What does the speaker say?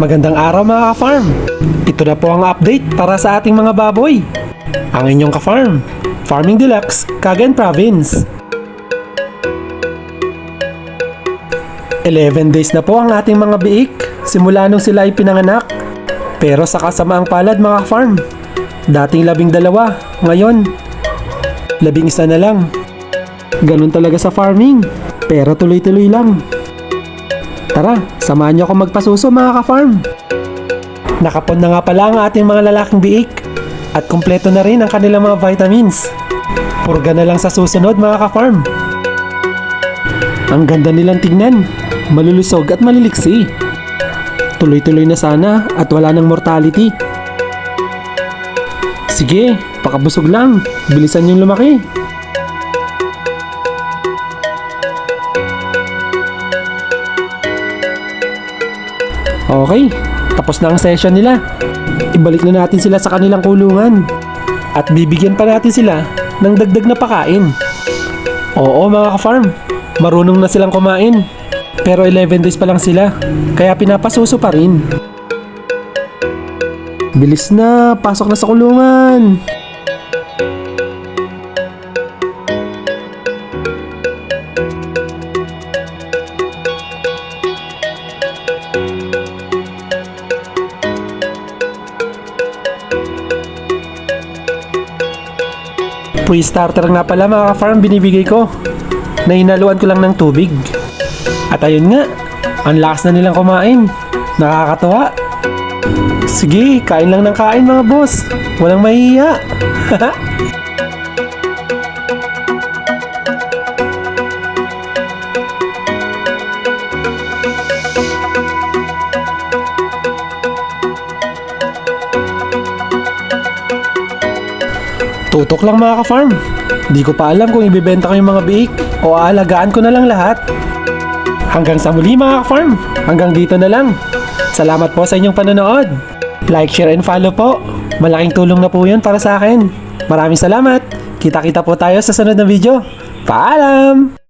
Magandang araw mga ka-farm. Ito na po ang update para sa ating mga baboy. Ang inyong ka-farm, Farming Deluxe, Cagayan Province. 11 days na po ang ating mga biik simula nung sila ay pinanganak. Pero sa kasamaang palad mga ka-farm, dating labing dalawa, ngayon, labing isa na lang. Ganun talaga sa farming, pero tuloy-tuloy lang. Tara, samahan niyo ako magpasuso mga ka-farm. Nakapon na nga pala ang ating mga lalaking biik at kumpleto na rin ang kanilang mga vitamins. Purga na lang sa susunod mga ka-farm. Ang ganda nilang tignan, malulusog at maliliksi. Tuloy-tuloy na sana at wala ng mortality. Sige, pakabusog lang. Bilisan yung lumaki. Okay, tapos na ang session nila. Ibalik na natin sila sa kanilang kulungan. At bibigyan pa natin sila ng dagdag na pakain. Oo mga ka-farm, marunong na silang kumain. Pero 11 days pa lang sila, kaya pinapasuso pa rin. Bilis na, pasok na sa kulungan. Pre-starter nga pala mga ka-farm binibigay ko. Na hinaluan ko lang ng tubig. At ayun nga, ang lakas na nilang kumain. Nakakatawa. Sige, kain lang ng kain mga boss. Walang mahihiya. Tutok lang mga ka-farm. Di ko pa alam kung ibibenta ko yung mga biik o aalagaan ko na lang lahat. Hanggang sa muli mga ka-farm. Hanggang dito na lang. Salamat po sa inyong panonood. Like, share, and follow po. Malaking tulong na po yun para sa akin. Maraming salamat. Kita-kita po tayo sa sunod na video. Paalam!